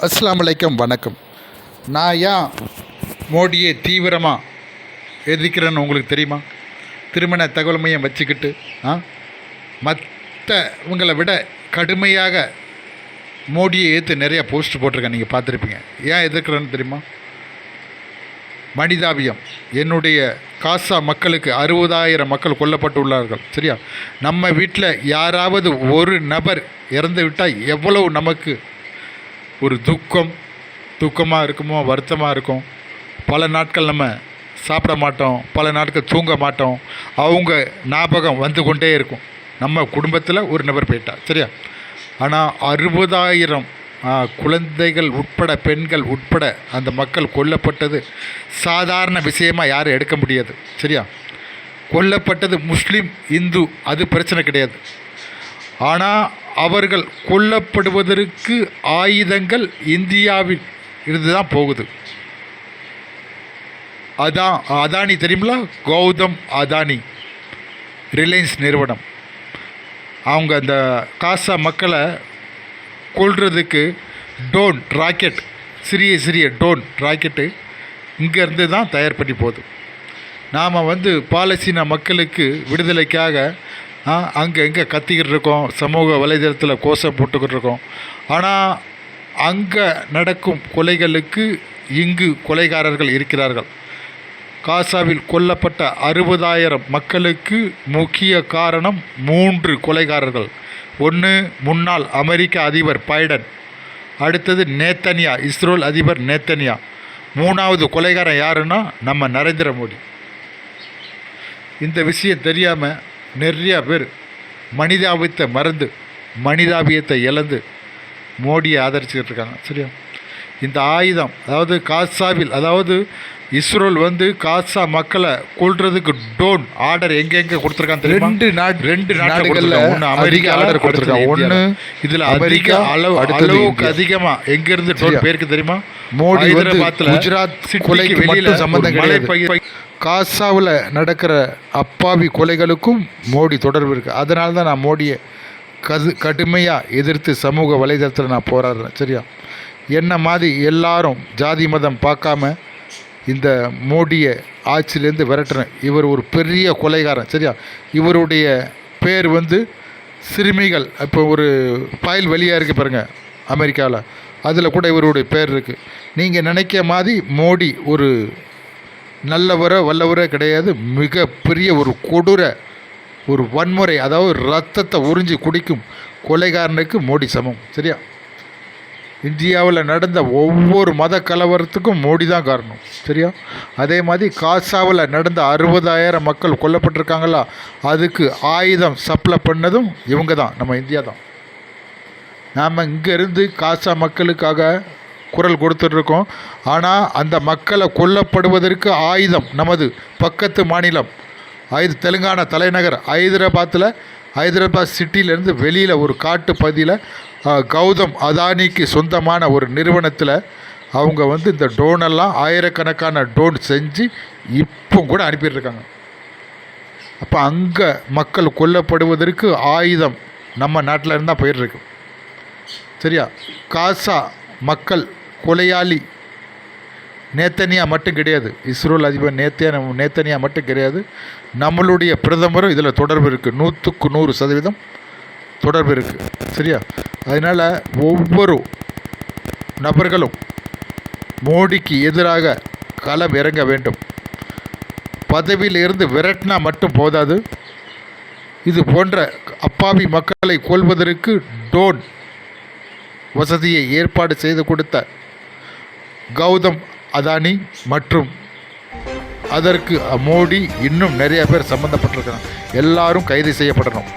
அஸ்லாமலைக்கம் வணக்கம். நான் ஏன் மோடியை தீவிரமாக எதிர்க்கிறேன்னு உங்களுக்கு தெரியுமா? திருமண தகவல் மையம் வச்சுக்கிட்டு ஆ? மற்றவங்களை விட கடுமையாக மோடியை ஏற்று நிறையா போஸ்ட் போட்டிருக்கேன் நீங்கள் பார்த்துருப்பீங்க. ஏன் எதிர்க்கிறேன்னு தெரியுமா? மனிதாபியம். என்னுடைய காசா மக்களுக்கு அறுபதாயிரம் மக்கள் கொல்லப்பட்டுள்ளார்கள் சரியா? நம்ம வீட்டில் யாராவது ஒரு நபர் இறந்து விட்டால் எவ்வளவு நமக்கு ஒரு துக்கம் துக்கமாக இருக்குமோ வருத்தமாக இருக்கும். பல நாட்கள் நம்ம சாப்பிட மாட்டோம் பல நாட்கள் தூங்க மாட்டோம். அவங்க ஞாபகம் வந்து கொண்டே இருக்கும். நம்ம குடும்பத்தில் ஒரு நபர் போயிட்டா சரியா? ஆனால் அறுபதாயிரம் குழந்தைகள் உட்பட பெண்கள் உட்பட அந்த மக்கள் கொல்லப்பட்டது சாதாரண விஷயமாக யாரும் எடுக்க முடியாது சரியா? கொல்லப்பட்டது முஸ்லீம் இந்து அது பிரச்சனை கிடையாது. ஆனால் அவர்கள் கொல்லப்படுவதற்கு ஆயுதங்கள் இந்தியாவில் இருந்து தான் போகுது. அதான் அதானி தெரியுங்களா கௌதம் அதானி ரிலையன்ஸ் நிறுவனம். அவங்க அந்த காசா மக்களை கொள்றதுக்கு டோன் ராக்கெட் சிறிய சிறிய டோன் ராக்கெட்டு இங்கேருந்து தான் தயார் பண்ணி போகுது. நாம் வந்து பாலஸ்தீன மக்களுக்கு விடுதலைக்காக அங்கே எங்கே கத்திக்கிட்டு இருக்கோம் சமூக வலைதளத்தில் கோஷம் போட்டுக்கிட்டு இருக்கோம். ஆனால் அங்கே நடக்கும் கொலைகளுக்கு இங்கு கொலைகாரர்கள் இருக்கிறார்கள். காசாவில் கொல்லப்பட்ட அறுபதாயிரம் மக்களுக்கு முக்கிய காரணம் மூன்று கொலைகாரர்கள். ஒன்று முன்னாள் அமெரிக்க அதிபர் பைடன். அடுத்தது நேத்தனியா இஸ்ரோல் அதிபர் நேத்தனியா. மூணாவது கொலைகாரன் யாருன்னா நம்ம நரேந்திர மோடி. இந்த விஷயம் தெரியாமல் நிறையா பேர் மனிதாபியத்தை மறந்து மனிதாபியத்தை இழந்து மோடியை ஆதரிச்சுக்கிட்டு இருக்காங்க சரியா? இந்த ஆயுதம் அதாவது காசாவில் அதாவது இஸ்ரோல் வந்து காசா மக்களை கொல்றதுக்கு டோன் ஆர்டர் எங்கெங்க கொடுத்துருக்காங்க தெரியுமா ரெண்டு நாட் ரெண்டு நாடுகள்ல ஒன்று அமெரிக்கா ஆர்டர் கொடுத்துருக்காங்க. ஒன்று இதில் அமெரிக்கா, அளவு அளவுக்கு. அதிகமாக எங்கேருந்து டோன்? பேருக்கு தெரியுமா மோடி ஹைதராபாத்தில் குஜராத் கொலைக்கு வெளியில சம்பந்தம் கிடையாது. காசாவில் நடக்கிற அப்பாவி கொலைகளுக்கும் மோடி தொடர்பு இருக்குது அதனால தான் நான் மோடியை கது கடுமையாக எதிர்த்து சமூக வலைதளத்தில் நான் போராடுறேன் சரியா என்ன மாதிரி எல்லாரும் ஜாதி மதம் பார்க்காம இந்த மோடியை ஆட்சியிலேருந்து விரட்டுறேன். இவர் ஒரு பெரிய கொலைகாரன் சரியா? இவருடைய பேர் வந்து சிறுமிகள். இப்போ ஒரு ஃபைல் வெளியாக இருக்குது பாருங்கள் அமெரிக்காவில் அதில் கூட இவருடைய பேர் இருக்குது நீங்கள் நினைக்க மாதிரி மோடி ஒரு நல்லவரோ வல்லவரோ கிடையாது. மிகப்பெரிய ஒரு கொடூர ஒரு வன்முறை அதாவது ரத்தத்தை உறிஞ்சி குடிக்கும் கொலைகாரனுக்கு மோடி சமம் சரியா? இந்தியாவில் நடந்த ஒவ்வொரு மத கலவரத்துக்கும் மோடி தான் காரணம் சரியா? அதே மாதிரி காசாவில் நடந்த அறுபதாயிரம் மக்கள் கொல்லப்பட்டிருக்காங்களா? அதுக்கு ஆயுதம் சப்ளை பண்ணதும் இவங்க தான் நம்ம இந்தியா தான் நாம் இங்கேருந்து காசா மக்களுக்காக குரல் கொடுத்துட்ருக்கோம். ஆனால் அந்த மக்களை கொல்லப்படுவதற்கு ஆயுதம் நமது பக்கத்து மாநிலம் ஐது தெலுங்கானா தலைநகர் ஹைதராபாத்தில் ஹைதராபாத் சிட்டியிலேருந்து வெளியில் ஒரு காட்டு பகுதியில் கௌதம் அதானிக்கு சொந்தமான ஒரு நிறுவனத்தில் அவங்க வந்து இந்த டோனெல்லாம் ஆயிரக்கணக்கான டோன் செஞ்சு இப்போ கூட அனுப்பிட்டுருக்காங்க அப்போ அங்கே மக்கள் கொல்லப்படுவதற்கு ஆயுதம் நம்ம நாட்டில் இருந்தால் போயிட்டுருக்கு சரியா? காசா மக்கள் கொலையாளி நேத்தனியா மட்டும் கிடையாது. இஸ்ரோல் அதிபர் நேத்தியா நேத்தனியா மட்டும் கிடையாது. நம்மளுடைய பிரதமரும் இதில் தொடர்பு இருக்குது நூற்றுக்கு நூறு சதவீதம் தொடர்பு இருக்குது சரியா? அதனால் ஒவ்வொரு நபர்களும் மோடிக்கு எதிராக களம் இறங்க வேண்டும். பதவியில் இருந்து விரட்டினா மட்டும் போதாது. இது போன்ற அப்பாவி மக்களை கொல்வதற்கு டோன் வசதியை ஏற்பாடு செய்து கொடுத்த கௌதம் அதானி மற்றும் அதற்கு மோடி இன்னும் நிறைய பேர் சம்மந்தப்பட்டிருக்கிறாங்க எல்லாரும் கைது செய்யப்படணும்.